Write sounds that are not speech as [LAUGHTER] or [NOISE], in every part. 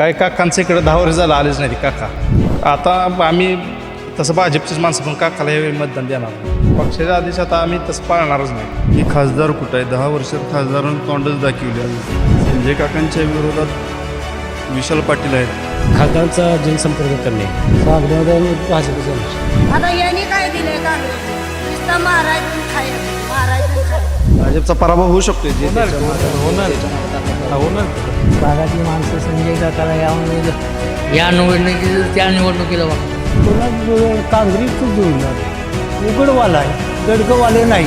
काय काकांचं इकडं दहा वर्ष झालं आलेच नाही काका आता आम्ही तसं भाजपचीच माणसं पण काकाला यावेळी मतदान देणार नाही. पक्षाच्या आदेश आता आम्ही तसं पाळणारच नाही की खासदार कुठं आहे दहा वर्षात खासदारांनी तोंडच दाखवले आहे. संजय काकांच्या विरोधात विशाल पाटील आहेत खासदारांचा जनसंपर्क करणे भाजपचं. आता यांनी काय दिलंय काँग्रेस नुसतं भाजपचा पराभव होऊ शकतो जे भागातली माणसं संजय काकाला या निवडणुकीत या निवडणुकीत त्या निवडणुकीला बघा. काँग्रेसच जुळणार उघडवाला आहे. गडगवाले नाही.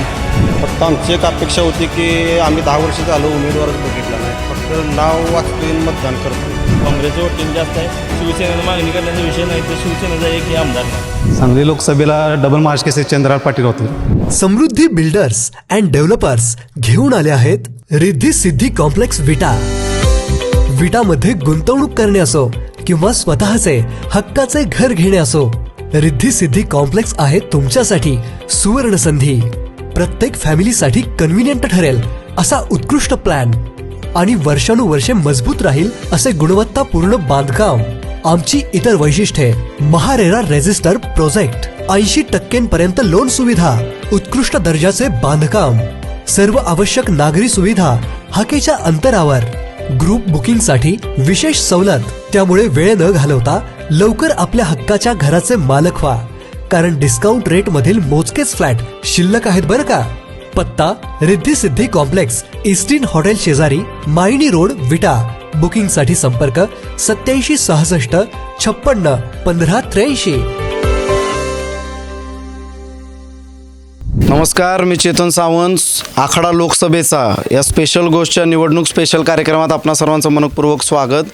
फक्त आमची एक अपेक्षा होती की आम्ही दहा वर्ष झालो उमेदवारच बघितला नाही. फक्त नाव वाचतोय मतदान करतोय. काँग्रेसचं वोटिंग जास्त आहे. शिवसेनेनं मागणी करण्याचा विषय नाही तर शिवसेनेचा एकही आमदार. नाही सांगली लोकसभेला डबल महाराष्ट्र चंद्रहार पाटील होते. समृद्धी बिल्डर्स अँड डेव्हलपर्स घेऊन आले आहेत रिद्धी सिद्धी कॉम्प्लेक्स विटा. विटामध्ये गुंतवणूक करणे असो किंवा स्वतःचे हक्काचे घर घेणे असो रिद्धी सिद्धी कॉम्प्लेक्स आहे तुमच्यासाठी सुवर्ण संधी प्रत्येक फॅमिलीसाठी कन्व्हिनियंट ठरेल असा उत्कृष्ट प्लॅन. आणि वर्षानुवर्षे मजबूत राहील असे गुणवत्तापूर्ण बांधकाम. आमची इतर वैशिष्ट्ये महारेरा रेजिस्टर प्रोजेक्ट. ऐंशी टक्क्यांपर्यंत लोन सुविधा उत्कृष्ट दर्जाचे बांधकाम. सर्व आवश्यक नागरी सुविधा हाकेच्या अंतरावर. ग्रुप बुकिंगसाठी विशेष सवलत. त्यामुळे वेळ न घालवता लवकर आपल्या हक्काच्या घराचे मालक व्हा. कारण डिस्काउंट रेटमधील मोजकेच फ्लॅट शिल्लक आहेत बरं का? पत्ता रिद्धी सिद्धी कॉम्प्लेक्स इस्टिन हॉटेल शेजारी मायनी रोड विटा. बुकिंगसाठी संपर्क सत्याऐंशी सहासष्ट छप्पन्न पंधरा त्र्याऐंशी. नमस्कार मी चेतन सावंत आखाडा लोकसभेचा या स्पेशल गोष्टच्या निवडणूक स्पेशल कार्यक्रमात आपणा सर्वांचं मनपूर्वक स्वागत.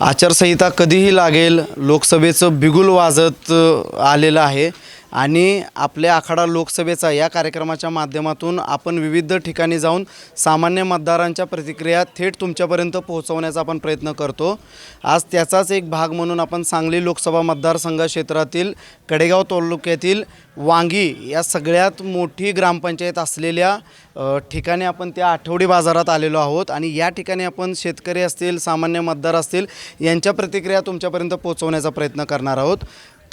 आचारसंहिता कधीही लागेल लोकसभेचं बिगुल वाजत आलेलं आहे. आणि आपल्या आखाडा लोकसभेचा या कार्यक्रमाच्या माध्यमातून आपण विविध ठिकाणी जाऊन सामान्य मतदारांच्या प्रतिक्रिया थेट तुमच्यापर्यंत पोहोचवण्याचा आपण प्रयत्न करतो. आज त्याचाच एक भाग म्हणून आपण सांगली लोकसभा मतदारसंघ क्षेत्रातील कडेगाव तालुक्यातील वांगी या सगळ्यात मोठी ग्रामपंचायत असलेल्या ठिकाणी आपण त्या आठवडी बाजारात आलेलो आहोत आणि या ठिकाणी आपण शेतकरी असतील सामान्य मतदार असतील यांच्या प्रतिक्रिया तुमच्यापर्यंत पोहोचवण्याचा प्रयत्न करणार आहोत.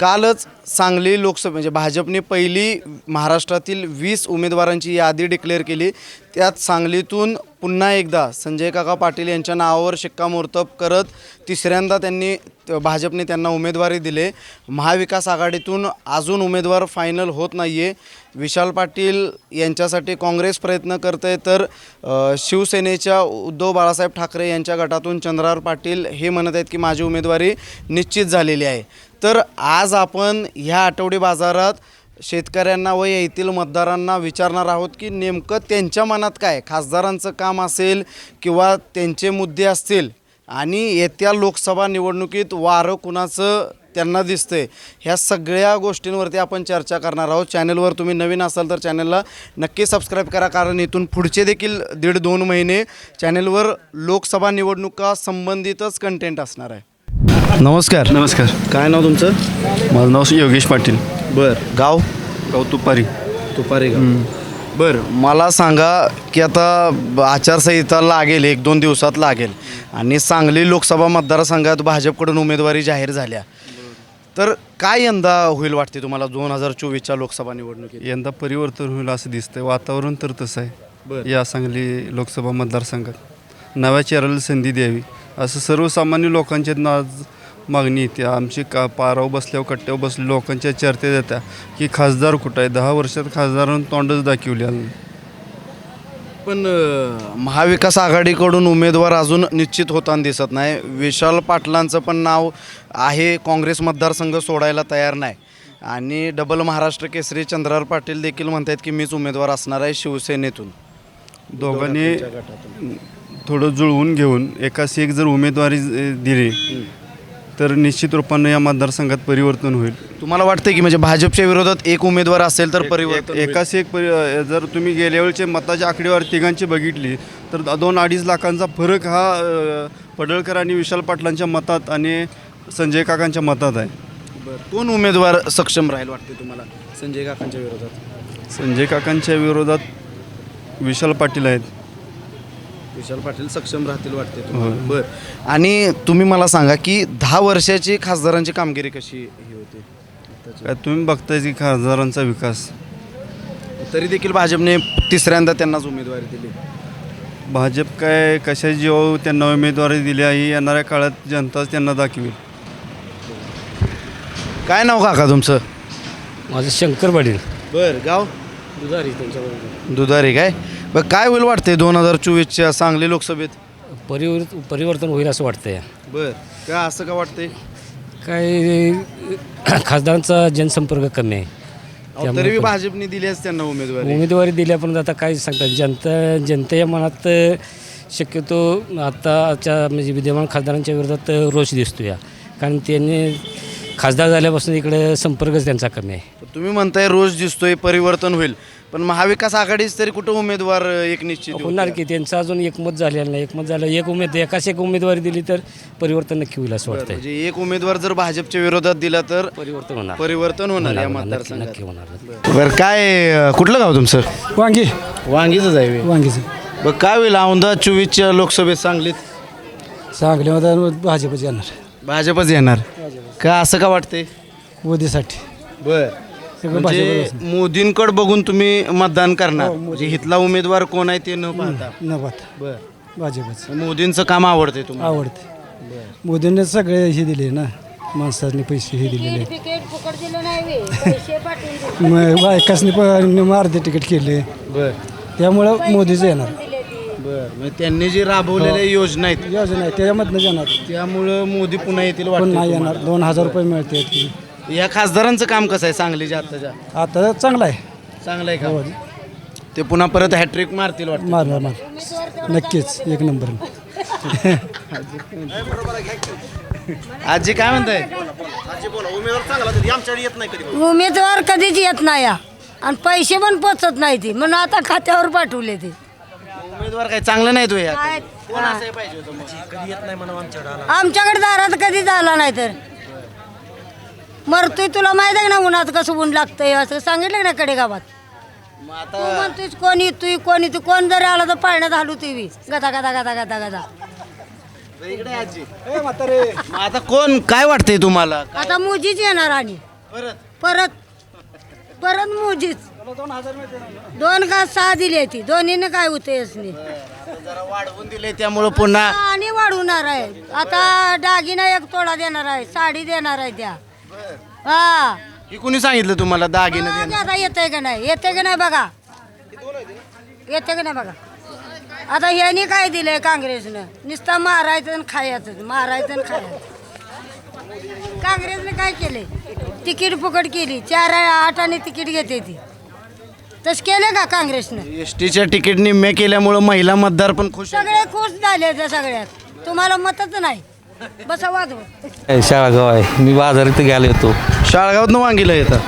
कालच सांगली लोकसभा म्हणजे भाजपने पहिली महाराष्ट्रातील वीस उमेदवारांची यादी डिक्लेअर केली. त्यात सांगलीतून पुन्हा एकदा संजय काका पाटील यांच्या नावावर शिक्कामोर्तब करत तिसऱ्यांदा त्यांनी भाजपने त्यांना उमेदवारी दिले. महाविकास आघाडीतून अजून उमेदवार फायनल होत नाही आहे विशाल पाटील यांच्यासाठी काँग्रेस प्रयत्न करते तर शिवसेनेच्या उद्धव बाळासाहेब ठाकरे यांच्या गटातून चंद्रार पाटील हे म्हणत आहेत की माझी उमेदवारी निश्चित झालेली आहे. तर आज आपण ह्या आठवडी बाजारात शेतकऱ्यांना व येथील मतदारांना विचारणार आहोत की नेमकं त्यांच्या मनात काय खासदारांचं काम असेल किंवा त्यांचे मुद्दे असतील आणि येत्या लोकसभा निवडणुकीत वारं कुणाचं त्यांना दिसते ह्या सगळ्या गोष्टींवरती आपण चर्चा करणार आहोत. चॅनलवर तुम्ही नवीन असाल तर चॅनलला नक्की सबस्क्राईब करा कारण इथून पुढचे देखील दीड दोन महिने चॅनलवर लोकसभा निवडणुका संबंधितच कंटेंट असणार आहे. नमस्कार. नमस्कार. काय नाव तुमचं? माझं नाव योगेश पाटील. बर. गाव? गाव तुपारी. तुपारे गाव. बर मला सांगा की आता आचारसंहिता लागेल एक दोन दिवसात लागेल. आणि सांगली लोकसभा मतदारसंघात भाजपकडून उमेदवारी जाहीर झाल्या. तर काय यंदा होईल वाटते तुम्हाला दोन हजार चोवीसच्या लोकसभा निवडणुकीत? यंदा परिवर्तन होईल असं दिसतंय. वातावरण तर तसं आहे. या सांगली लोकसभा मतदारसंघात. नव्या चेहऱ्याला संधी द्यावी. असं सर्वसामान्य लोकांच्या आज मागणी येते आमची का पाराव बसल्यावर कट्ट्यावर बसले लोकांच्या चर्चेत येत्या. की खासदार कुठं आहे? दहा वर्षात खासदारांनी तोंडच दाखवले आलं पण अ, महाविकास आघाडीकडून उमेदवार अजून निश्चित होताना दिसत नाही. विशाल पाटलांचं पण नाव आहे. काँग्रेस मतदारसंघ सोडायला तयार नाही. आणि डबल महाराष्ट्र केसरी चंद्रहार पाटील देखील म्हणतात की मीच उमेदवार असणार आहे शिवसेनेतून. दोघांनी थोडं जुळवून घेऊन एकास एक जर उमेदवारी दिली तर निश्चित रूपानं या मतदारसंघात परिवर्तन होईल. तुम्हाला वाटतं की म्हणजे भाजपच्या विरोधात एक उमेदवार असेल तर परिवर्तन होईल? एकाच एक परि जर तुम्ही गेल्या वेळचे मताची आकडेवारी तिघांची बघितली तर दोन अडीच लाखांचा फरक हा अ, पडळकर आणि विशाल पाटलांच्या मतात आणि संजय काकांच्या मतात आहे. कोण उमेदवार सक्षम राहील वाटते तुम्हाला संजय काकांच्या विरोधात? संजय काकांच्या विरोधात विशाल पाटील आहेत. विशाल पाटील सक्षम राहतील वाटते तुम्हाला. बर. आणि तुम्ही मला सांगा की दहा वर्षाची खासदारांची कामगिरी कशी ही होती? काय तुम्ही बघताय की खासदारांचा विकास? तरी देखील भाजपने तिसऱ्यांदा त्यांनाच उमेदवारी दिली. भाजप काय कशा जीवावर त्यांना उमेदवारी दिली आहे ही येणाऱ्या काळात जनताच त्यांना दाखवेल. काय नाव काका तुमचं? माझं शंकर पाटील. बर गाव? दुधारी दुधारी काय? बरं काय होईल वाटते दोन हजार चोवीसच्या सांगली लोकसभेत? परिवर्त परिवर्तन होईल असं वाटतंय. बर काय असं का वाटतंय? काय खासदारांचा जनसंपर्क कमी आहे. अहो, तरी भाजपने दिलीच त्यांना उमेदवारी. उमेदवारी दिल्यापर्यंत आता काय सांगतात जनता जनतेच्या मनात शक्यतो आताच्या म्हणजे विद्यमान खासदारांच्या विरोधात रोष दिसतो या कारण त्यांनी खासदार झाल्यापासून इकडे संपर्कच त्यांचा कमी आहे. तुम्ही म्हणताय रोज दिसतोय परिवर्तन होईल. पण महाविकास आघाडीच तरी कुठं उमेदवार एक निश्चित होणार? की त्यांचं अजून एकमत झालेलं नाही. एकमत झालं एक उमेद एकाच एक उमेदवारी दिली तर परिवर्तन नक्की होईल असं वाटतंय. म्हणजे एक उमेदवार जर भाजपच्या विरोधात दिला तर परिवर्तन होणार. परिवर्तन होणार या नक्की मतदारसंघात. नक्की होणार बरं काय कुठलं गाव तुमचं? वांगी. वांगीच आहे वांगीचं. बरं काय होईल? औंधा चोवीसच्या लोकसभेत सांगलीत? सांगलीमध्ये भाजपच येणार. भाजपच येणार. का असं का वाटतंय? मोदीसाठी बर. म्हणजे मोदींकडे बघून तुम्ही मतदान करणार. म्हणजे इथला उमेदवार कोण आहे ते न पाहता. न बात बर. भाजपच. मोदींचं काम आवडते तुम्हाला? आवडते मोदींनी सगळे हे दिले ना. माणसांनी पैसे हे दिलेले. [LAUGHS] मग बायकासनी पण अर्धे तिकीट केले. बर. त्यामुळं मोदीच येणार. बर. म्हणजे त्यांनी जी राबवलेल्या योजना आहेत. योजना आहे त्याच्यामधनं येणार त्यामुळं मोदी पुन्हा येतील पण वाटतंय नाही तुम्हाला? येणार दोन हजार रुपये मिळते या खासदारांचं काम कसं आहे सांगलीच्या आत्ताच्या आता चांगला आहे. चांगलं आहे हो. का ते पुन्हा परत हॅट्रिक मारतील वाटतं. मारणार मार नक्कीच एक नंबर आजी काय म्हणताय? उमेदवार कधीच येत नाही या. आणि पैसे पण पोचत नाही ती. म्हणून आता खात्यावर पाठवले ते. उमेदवार काय चांगलं नाही तो या? आमच्याकडे दारात कधी झाला नाही तर. मरतोय तुला माहीत आहे ना उन्हात कसं ऊन लागतंय? असं सांगितलं ना कडे गावात मग तू आता म्हणतोय कोण येतोय कोण येतोय? कोण जरी आला तर पाळण्यात हालू तुम्ही गदा गदा गदा गदा गदा. इकडे आजी. मग आता कोण काय वाटतंय तुम्हाला? आता मुजीच येणार आणि. परत? परत. परत मुजीच. दोन का सहा दिली ती. दोन्हीने काय होते नाही. जरा वाढवून दिले त्यामुळं पुन्हा आणि वाढवणार आहे. आता दागिना एक तोडा देणार आहे साडी देणार आहे त्या. हा. ही कुणी सांगितलं तुम्हाला दागिने बघा आता येतंय का नाही? येते का नाही बघा. येते का नाही बघा? आता ह्यानी काय दिलंय काँग्रेसनं? नुसतं मारायचं आणि खायचं मारायचं आणि खायचं. काँग्रेसने काय केलंय? तिकीट फुकट केली. चार आठाने तिकीट घेते ती. तसं केलं का काँग्रेसनं? एस टीच्या तिकीट निम्म्या केल्यामुळं महिला मतदार पण खुश आहेत. सगळे खुश झाले त्या सगळ्यात. तुम्हाला मतच नाही. बसा शाळागाव आहे. मी बाजार इथं घ्यायला येतो. शाळगावात वांगीला येतं?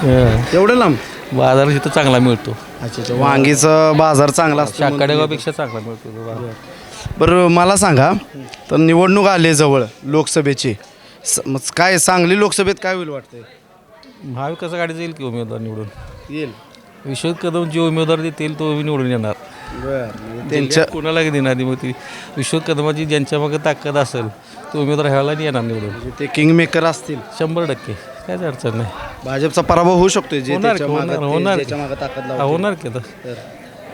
एवढं लांब? बाजार इथं चांगला मिळतो. अच्छा अच्छा. वांगीचं बाजार चांगला असतो म्हणून. शाकाडेगावपेक्षा चांगला मिळतो बरं मला सांगा तर निवडणूक आली जवळ लोकसभेची. स- मग काय सांगली लोकसभेत काय होईल वाटतंय? महाविकास आघाडी जाईल की उमेदवार निवडून? येईल. विश्वजित कदम जे उमेदवार देतील तो निवडून येणार. त्यांच्या त्यांच्या कोणाला देणार मग ती विश्वजित कदमाची ज्यांच्या मागे ताकद असेल तो उमेदवार ह्याला नाही येणार निवडून. ते किंग मेकर असतील. शंभर टक्के. काहीच अडचण नाही. भाजपचा पराभव होऊ शकतोय जे होणार त्याच्या की, मागं- होणार ते होणार ज्याच्या की. मागं ताकद हा, लावतील. होणार की आता.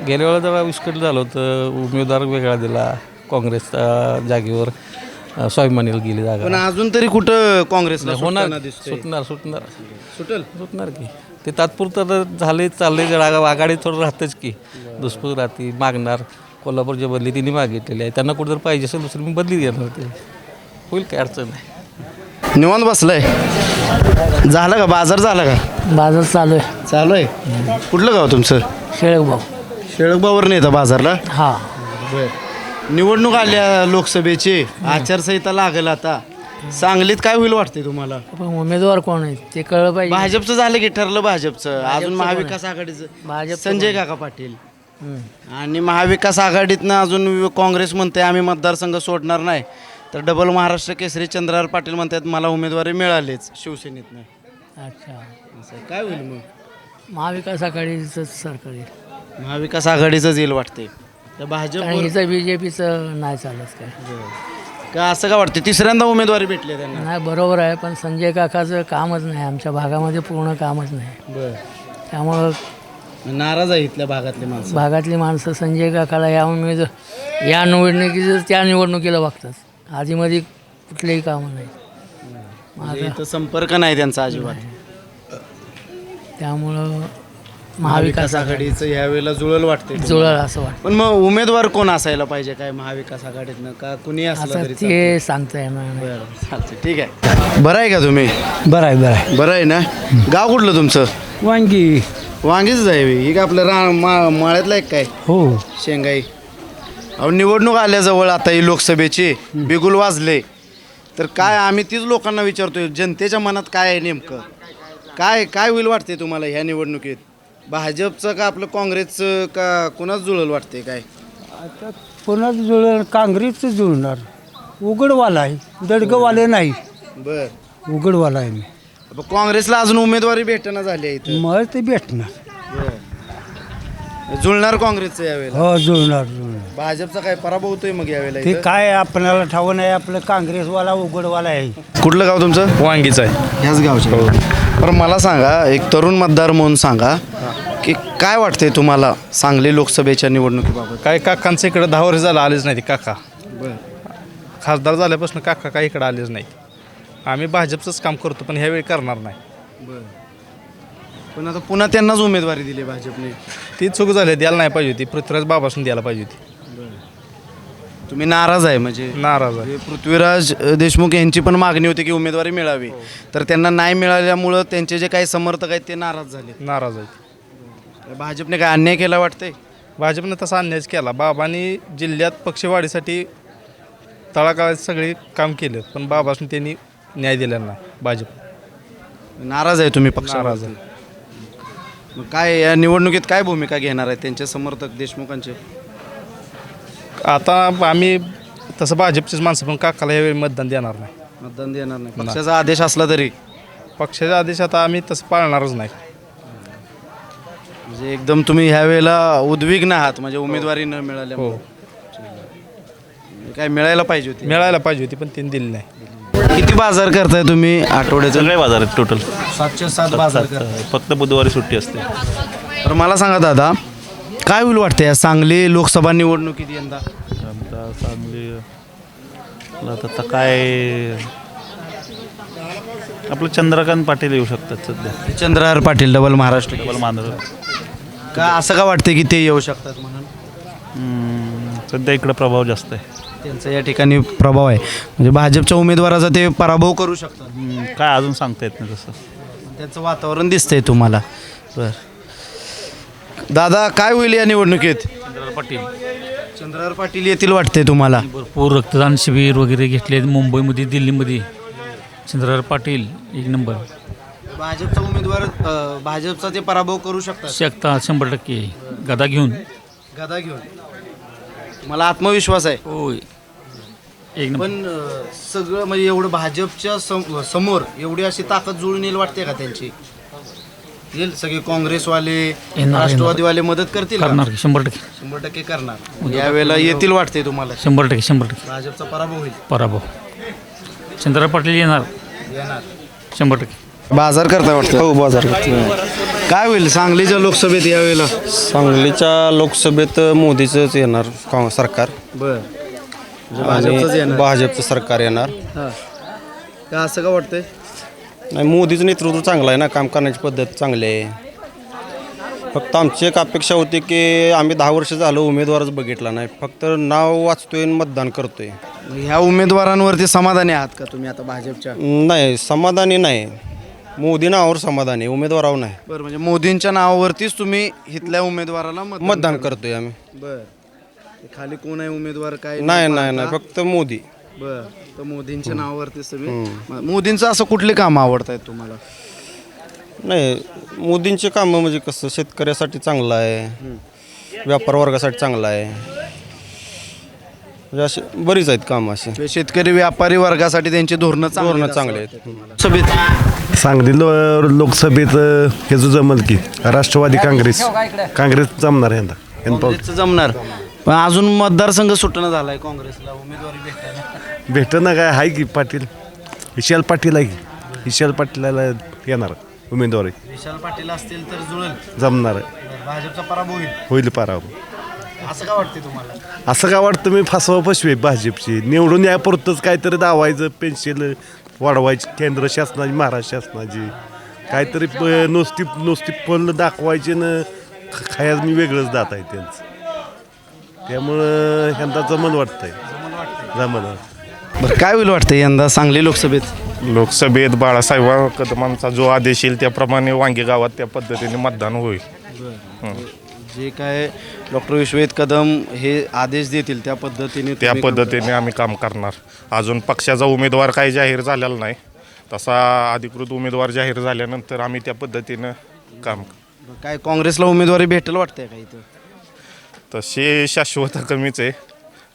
गेल्या वेळेला जरा विस्कट झालं होतं. उमेदवार वेगळा दिला. काँग्रेसच्या जागेवर अं, स्वाभिमानीला गेली जागा. पण अजून तरी कुठं काँग्रेसला होणार दिसतंय? सुटणार सुटणार. सुटेल? सुटणार की. ते तात्पुरतं तर झाले चालले जरा. आघाडी थोडं राहतंच की. दुसपूर राहते मागणार. कोल्हापूर जे बदली तिने मागितलेली आहे. त्यांना कुठं जर पाहिजे असेल दुसरी मी बदली देणार ते होईल काय अडचण नाही. निवांत बसलाय. झालं का? बाजार झाला का? बाजार चालू आहे. चालू आहे? कुठलं गाव तुमचं? शेळगाव शेळकबावर नाही येतं बाजारला? हा. निवडणूक आल्या लोकसभेची. आचारसंहिता लागेल आता. सांगलीत काय होईल वाटते तुम्हाला? पण उमेदवार कोण आहे ते कळलं पाहिजे. भाजपचं झालं की ठरलं भाजपचं? अजून महाविकास आघाडीचं? भाजपचं संजय काका पाटील. आणि महाविकास आघाडीतनं अजून काँग्रेस म्हणते आम्ही मतदारसंघ सोडणार नाही. तर डबल महाराष्ट्र केसरी चंद्रहार पाटील म्हणतात मला उमेदवारी मिळालीच शिवसेनेतनं. अच्छा. असं काय होईल मग? महाविकास आघाडीचं सरकार आहे महाविकास आघाडीचंच येईल वाटते त्या भाजप कारण हिचं बी जे पीचं नाही चालत काय. का असं का वाटतं तिसऱ्यांदा उमेदवारी भेटली त्यांना. नाही बरोबर आहे पण संजय काकाचं कामच नाही. आमच्या भागामध्ये पूर्ण कामच नाही. बर. त्यामुळं नाराज आहे इथल्या भागातले माणसं. भागातली माणसं संजय काकाला या उमेद या निवडणुकीचं त्या निवडणुकीला बघतात. आधीमध्ये कुठलेही कामं नाही. म्हणजे इथं संपर्क नाही त्यांचा अजिबात. त्यामुळं महाविकास आघाडीचं यावेळेला जुळल वाटते जुळल असं वाटतं पण मग उमेदवार कोण असायला पाहिजे काय महाविकास आघाडीतनं? का कुणी असलं आता तरी ते सांगता येणार नाही. बरं, चालतंय. ठीक आहे. बरं आहे का तुम्ही? बरं आहे बरं आहे. बरं आहे ना? गाव कुठलं तुमचं? वांगी. वांगीच आहे बे. ही का आपलं रा मा माळ्यातलं एक काय? हो. शेंगाई. अहो निवडणूक आल्याजवळ आता ही लोकसभेची बिगुल वाजले. तर काय आम्ही तीच लोकांना विचारतोय जनतेच्या मनात काय आहे नेमकं? काय काय होईल वाटते तुम्हाला ह्या निवडणुकीत? भाजपचं का आपलं काँग्रेसचं का कुणाच जुळल वाटते काय? आता पुन्हा जुळ काँग्रेसचं जुळणार. उघडवाला आहे. दडगवाले नाही. बर. उघडवाला आहे मी. अब काँग्रेसला अजून उमेदवारी भेटना झाली आहे इथं. मग ते भेटणार. जुळणार काँग्रेसचं यावेळेला? हो जुळणार जुळणार. भाजपचा काय पराभव होतोय मग यावेळेला ते इथं? काय आपल्याला ठाव नाही आपलं काँग्रेसवाला उघडवाला आहे. कुठलं गाव तुमचं? वांगीच आहे. ह्याच गावचे. बरं मला सांगा एक तरुण मतदार म्हणून सांगा की काय वाटते तुम्हाला सांगली लोकसभेच्या निवडणुकीबाबत? काय काकांचं इकडं दहा वर्ष झालं आलेच नाही ते काका. खासदार झाल्यापासून काका काही इकडं आलेच नाही आम्ही भाजपचंच काम करतो पण ह्यावेळी करणार नाही. पण आता पुन्हा त्यांनाच उमेदवारी दिली भाजपने. ती चूक झाली द्यायला नाही पाहिजे होती. पृथ्वीराज बाबासून द्यायला पाहिजे होती. तुम्ही नाराज आहे म्हणजे नाराज आहे. हे पृथ्वीराज अ, देशमुख यांची पण मागणी होती की उमेदवारी मिळावी. तर त्यांना नाही मिळाल्यामुळं त्यांचे जे काही समर्थक आहेत ते नाराज झाले. नाराज आहे भाजपने काय अन्याय केला वाटतंय? भाजपनं तसा अन्यायच केला. बाबांनी जिल्ह्यात पक्षवाढीसाठी तळागाळात सगळे काम केलं पण बाबासून त्यांनी न्याय दिलेला नाही भाजप नाराज आहे तुम्ही पक्ष नाराज आहे. मग काय या निवडणुकीत काय भूमिका घेणार आहेत त्यांचे समर्थक देशमुखांचे? आता आम्ही तसं भाजपचीच माणसं पण काकाला यावेळी मतदान देणार नाही. मतदान देणार नाही. पक्षाचा आदेश असला तरी? पक्षाच्या आदेश आता आम्ही तसं पाळणारच नाही. म्हणजे एकदम तुम्ही ह्या वेळेला उद्विग्न आहात म्हणजे उमेदवारी न हो. मिळाल्यामुळे काय मिळायला पाहिजे होती? मिळायला पाहिजे होती पण त्यांनी दिली नाही. किती बाजार करताय तुम्ही आठवड्याचं? सगळे बाजार आहेत टोटल सातशे सात बाजार करताय. फक्त बुधवारी सुट्टी असते. तर मला सांगा दादा काय होईल वाटतं या सांगली लोकसभा निवडणुकीत यंदा? मला आता आता काय आपलं चंद्रकांत पाटील येऊ शकतात सध्या. चंद्रहार पाटील डबल महाराष्ट्र डबल मांजर का असं का वाटतं की ते येऊ शकतात म्हणून? सध्या इकडं प्रभाव जास्त आहे. त्यांचा या ठिकाणी प्रभाव आहे. म्हणजे भाजपच्या उमेदवाराचा ते पराभव करू शकतात. हम्म, काय अजून सांगता येत नाही तसं. त्याचं वातावरण दिसतंय तुम्हाला. बर. दादा काय होईल या निवडणुकीत? चंद्रकांत पाटील. चंद्रहार पाटील येतील वाटते तुम्हाला? भरपूर रक्तदान शिबिर वगैरे घेतले मुंबईमध्ये दिल्लीमध्ये. चंद्रकांत पाटील एक नंबर. भाजपचा उमेदवार अं, भाजपचा ते पराभव करू शकतात? शकता शंभर टक्के. गदा घेऊन. गदा घेऊन. मला आत्मविश्वास आहे. होय. एक नंबर. पण अं, सगळं म्हणजे एवढं भाजपच्या सम- समोर एवढी अशी ताकद जुळून येईल वाटते का त्यांची? येईल. सगळे काँग्रेसवाले येणार. राष्ट्रवादीवाले मदत करतील का? करणार की शंभर टक्के. शंभर टक्के करणार. यावेळेला येतील वाटते तुम्हाला. शंभर टक्के शंभर टक्के. भाजपचा पराभव होईल. पराभव. चंद्रकांत पाटील येणार. येणार. शंभर टक्के. बाजार करता वाटतं? हो बाजार काय होईल? सांगलीच्या लोकसभेत यावेळेला? सांगलीच्या लोकसभेत मोदीचंच येणार काँ- सरकार. बर. आणि भाजपचंच येणार. भाजपचं सरकार येणार. हा. का असं का वाटतंय? नाही मोदीचं नेतृत्व चांगलं आहे ना. काम करण्याची पद्धत चांगली आहे. फक्त आमची एक अपेक्षा होती की आम्ही दहा वर्ष झालं उमेदवारच बघितला नाही. फक्त नाव वाचतोय आणि मतदान करतोय. ह्या उमेदवारांवरती समाधानी आहात का तुम्ही आता भाजपच्या? नाही समाधानी नाही. मोदी नावावर समाधानी आहे, उमेदवारावर नाही. बरं म्हणजे मोदींच्या नावावरतीच तुम्ही इथल्या उमेदवाराला मतदान मतदान करतोय आम्ही. बर. खाली कोण आहे उमेदवार काय नाही नाही नाही फक्त मोदी. बर तर मोदींच्या नावावरतीच तुम्ही म- मोदींचं असं कुठले काम आवडत आहेत तुम्हाला? नाही मोदींचे कामं म्हणजे कसं शेतकऱ्यासाठी चांगलं आहे व्यापार वर्गासाठी चांगलं आहे. म्हणजे असे बरीच आहेत कामं अशी. किंवा शेतकरी व्यापारी वर्गासाठी त्यांची धोरणं चांगली धोरणं चांगले असं आहेत सभेत? सांगली लो लोकसभेत हे जो जमल की राष्ट्रवादी काँग्रेस. काँग्रेस जमणार यंदा. यंदा पाहू. काँग्रेसचं जमणार. पण अजून मतदारसंघ सुटणं झालाय काँग्रेसला. उमेदवारी भेटायला. भेटतं ना काय आहे की पाटील? विशाल पाटील आहे की? विशाल पाटीलाला येणार उमेदवारी. विशाल पाटील असतील तर जुळेल. जमणार. आहे भाजपचा पराभव होईल. होईल पाराव असं का वाटते तुम्हाला? असं का वाटतं? मी फसवा फसवे भाजपची. निवडून यापुरतंच काहीतरी दावायचं पेन्शन वाढवायची केंद्र शासनाची महाराष्ट्र शासनाची. काहीतरी प- नुसती नुसती फल दाखवायची न ख- खायचं मी वेगळंच दात आहे त्यांचं. त्यामुळं ह्यांदा जमन वाटतंय. जमन बरं काय होईल वाटतं यंदा सांगली लोकसभेत? लोकसभेत बाळासाहेब कदमांचा जो आदेश येईल त्याप्रमाणे वांगे गावात त्या पद्धतीने मतदान होईल. जे काय डॉक्टर विश्वजित कदम हे आदेश देतील त्या पद्धतीने त्या तुम्ही पद्धतीने आम्ही काम करणार. अजून पक्षाचा उमेदवार काही जाहीर झालेला नाही. तसा अधिकृत उमेदवार जाहीर झाल्यानंतर आम्ही त्या पद्धतीनं काम. काय काँग्रेसला उमेदवारी भेटेल वाटतंय का इथं? तसे शाश्वत कमीच आहे.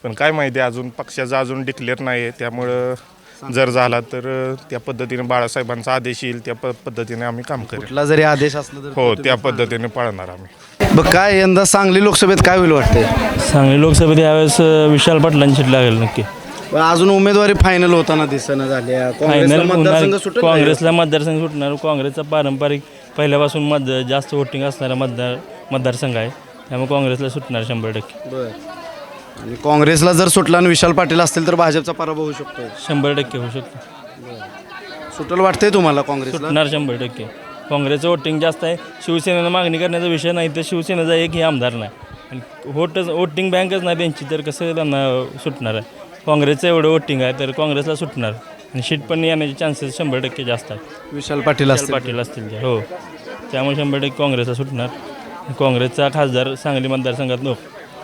पण काय माहिती आहे अजून पक्षाचा अजून डिक्लेअर नाही आहे त्यामुळं जर झाला तर त्या पद्धतीने बाळासाहेबांचा आदेश येईल त्या प- पद्धतीने आम्ही काम करेल. कुठला जरी आदेश असला तर हो त्या पद्धतीने पाळणार आम्ही. बघ काय यंदा सांगली लोकसभेत काय होईल वाटतंय? सांगली लोकसभेत यावेळेस अ, विशाल पाटलांची सीट लागेल नक्की. पण अजून उमेदवारी फायनल होताना दिसना झाल्या काँग्रेसला फायनल मतदारसंघ सुटेल का? काँग्रेसला मतदारसंघ सुटणार. काँग्रेसचा पारंपरिक पहिल्यापासून मत जास्त वोटिंग असणारा मतदार मतदारसंघ आहे. त्यामुळे काँग्रेसला सुटणार शंभर टक्के. बरं. आणि काँग्रेसला जर सुटला आणि विशाल पाटील असतील तर भाजपचा पराभव होऊ शकतो शंभर टक्के होऊ शकतो. सुटल वाटतंय तुम्हाला काँग्रेसला? सुटणार शंभर टक्के. काँग्रेसचं वोटिंग जास्त आहे. शिवसेनेनं मागणी करण्याचा विषय नाही तर शिवसेनेचा एकही आमदार नाही. आणि वोटच वोटिंग बँकच नाही त्यांची तर कसं त्यांना सुटणार आहे? काँग्रेसचं एवढं वोटिंग आहे तर काँग्रेसला सुटणार. आणि शीट पण येण्याचे चान्सेस शंभर टक्के जास्त आहेत. विशाल पाटील विशाल असतील पाटील असतील ते हो. त्यामुळे शंभर टक्के काँग्रेसला सुटणार. काँग्रेसचा खासदार सांगली मतदारसंघात नो-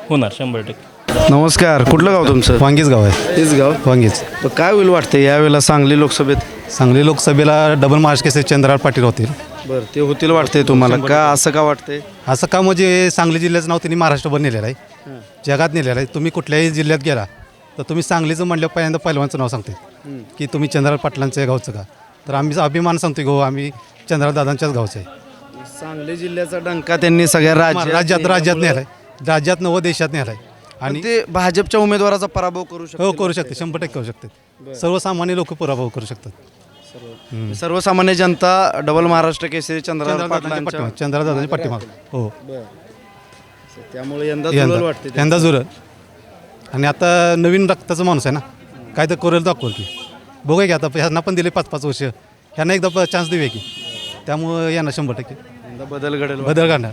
होणार शंभर टक्के. नमस्कार कुठलं गाव तुमचं? वांगीच गाव आहे. तेच गाव? वांगीच. तर काय होईल वाटतं यावेळेला सांगली लोकसभेत? सांगली लोकसभेला डबल महाराष्ट्र केसरी चंद्रराव पाटील होतील. बरं ते होतील वाटतंय तुम्हाला. का असं का वाटतंय? असं का म्हणजे सांगली जिल्ह्याचं नाव त्यांनी महाराष्ट्रभर नेलेलं आहे. जगात नेलेलं आहे. तुम्ही कुठल्याही जिल्ह्यात गेला तर तुम्ही सांगलीचं म्हणलं पहिल्यांदा पहिलवानचं नाव सांगते. की तुम्ही चंद्रराव पाटलांचं गावचं का? तर आम्ही अभिमान सांगतो की हो आम्ही चंद्रराव दादांच्याच गावचं आहे. सांगली जिल्ह्याचा डंका त्यांनी सगळ्या राज्यात राज्यात राज्यात नेलाय. राज्यात नव देशात नेलाय. आणि ते भाजपच्या उमेदवाराचा पराभव करू हो शकतो करू शकते. शंभर टक्के करू शकते. सर्वसामान्य लोक पराभव करू शकतात. सर्वसामान्य जनता डबल महाराष्ट्र केसरी चंद्रराव चंद्रराव दादांच्या पाटलांच्या पाठीमागे. हो. त्यामुळे यंदा वाटते जुरल आणि आता नवीन रक्ताचा माणूस आहे ना? काय तर करेल दाखवल की. बघूया की आता ह्यांना पण दिले पाच पाच वर्ष. ह्यांना एकदा चान्स देऊया की. त्यामुळं यांना शंभर टक्के. बदल घडेल बदल घडणार.